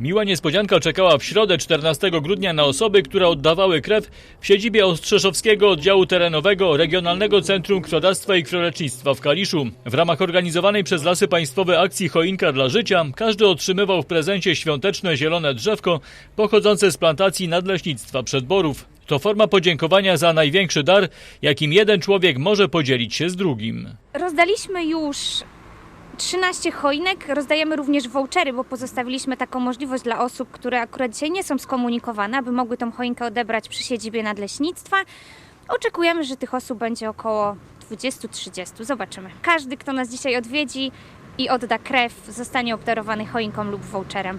Miła niespodzianka czekała w środę 14 grudnia na osoby, które oddawały krew w siedzibie Ostrzeszowskiego Oddziału Terenowego Regionalnego Centrum Krwiodawstwa i Krwiolecznictwa w Kaliszu. W ramach organizowanej przez Lasy Państwowe akcji Choinka dla Życia każdy otrzymywał w prezencie świąteczne zielone drzewko pochodzące z plantacji nadleśnictwa Przedborów. To forma podziękowania za największy dar, jakim jeden człowiek może podzielić się z drugim. Rozdaliśmy już 13 choinek, rozdajemy również vouchery, bo pozostawiliśmy taką możliwość dla osób, które akurat dzisiaj nie są skomunikowane, aby mogły tą choinkę odebrać przy siedzibie nadleśnictwa. Oczekujemy, że tych osób będzie około 20-30. Zobaczymy. Każdy, kto nas dzisiaj odwiedzi i odda krew, zostanie obdarowany choinką lub voucherem.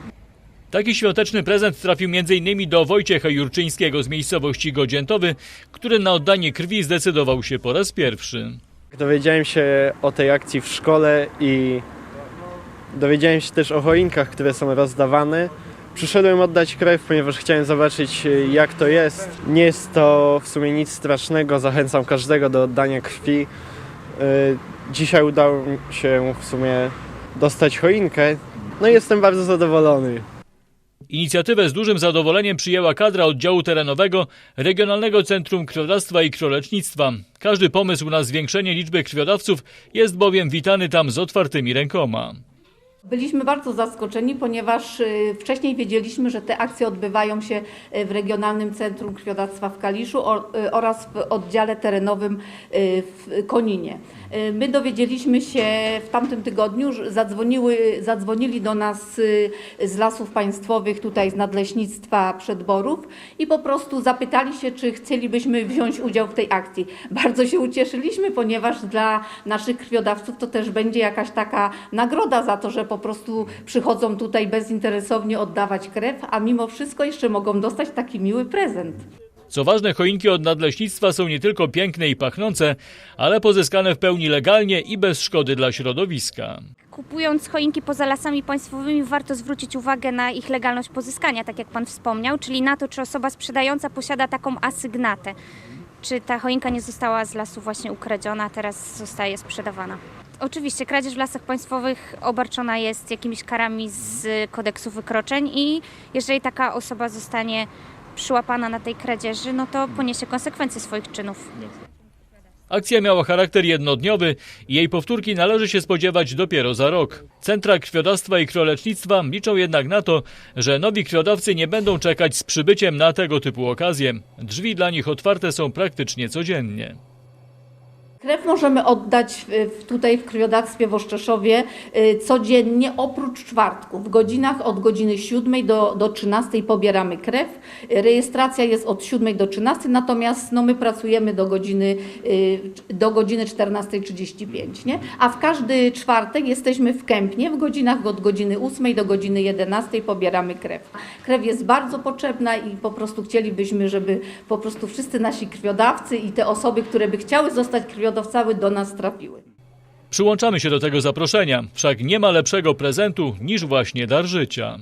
Taki świąteczny prezent trafił m.in. do Wojciecha Jurczyńskiego z miejscowości Godziętowy, który na oddanie krwi zdecydował się po raz pierwszy. Dowiedziałem się o tej akcji w szkole i dowiedziałem się też o choinkach, które są rozdawane. Przyszedłem oddać krew, ponieważ chciałem zobaczyć jak to jest. Nie jest to w sumie nic strasznego, zachęcam każdego do oddania krwi. E, Dzisiaj udało mi się w sumie dostać choinkę, no i jestem bardzo zadowolony. Inicjatywę z dużym zadowoleniem przyjęła kadra oddziału terenowego Regionalnego Centrum Krwiodawstwa i Krwiolecznictwa. Każdy pomysł na zwiększenie liczby krwiodawców jest bowiem witany tam z otwartymi rękoma. Byliśmy bardzo zaskoczeni, ponieważ y, wcześniej wiedzieliśmy, że te akcje odbywają się y, w Regionalnym Centrum Krwiodawstwa w Kaliszu y, oraz w oddziale terenowym w Koninie. Y, My dowiedzieliśmy się w tamtym tygodniu, że zadzwoniły, zadzwonili do nas y, z Lasów Państwowych, tutaj z Nadleśnictwa Przedborów i po prostu zapytali się, czy chcielibyśmy wziąć udział w tej akcji. Bardzo się ucieszyliśmy, ponieważ dla naszych krwiodawców to też będzie jakaś taka nagroda za to, że po prostu przychodzą tutaj bezinteresownie oddawać krew, a mimo wszystko jeszcze mogą dostać taki miły prezent. Co ważne, choinki od nadleśnictwa są nie tylko piękne i pachnące, ale pozyskane w pełni legalnie i bez szkody dla środowiska. Kupując choinki poza lasami państwowymi, warto zwrócić uwagę na ich legalność pozyskania, tak jak Pan wspomniał, czyli na to, czy osoba sprzedająca posiada taką asygnatę. Czy ta choinka nie została z lasu właśnie ukradziona, a teraz zostaje sprzedawana. Oczywiście kradzież w lasach państwowych obarczona jest jakimiś karami z kodeksu wykroczeń i jeżeli taka osoba zostanie przyłapana na tej kradzieży, no to poniesie konsekwencje swoich czynów. Akcja miała charakter jednodniowy i jej powtórki należy się spodziewać dopiero za rok. Centra krwiodawstwa i krwiolecznictwa liczą jednak na to, że nowi krwiodawcy nie będą czekać z przybyciem na tego typu okazje. Drzwi dla nich otwarte są praktycznie codziennie. Krew możemy oddać w- tutaj w krwiodawstwie w Oszczeszowie y, codziennie oprócz czwartku. W godzinach od godziny 7 do, do 13 pobieramy krew. Y, Rejestracja jest od 7 do 13, natomiast no, my pracujemy do godziny, y, do godziny 14.35. Nie? A w każdy czwartek jesteśmy w Kępnie. W godzinach od godziny 8 do godziny 11 pobieramy krew. Krew jest bardzo potrzebna i po prostu chcielibyśmy, żeby po prostu wszyscy nasi krwiodawcy i te osoby, które by chciały zostać krwiodawcami do nas trafiły. Przyłączamy się do tego zaproszenia, wszak nie ma lepszego prezentu niż właśnie dar życia.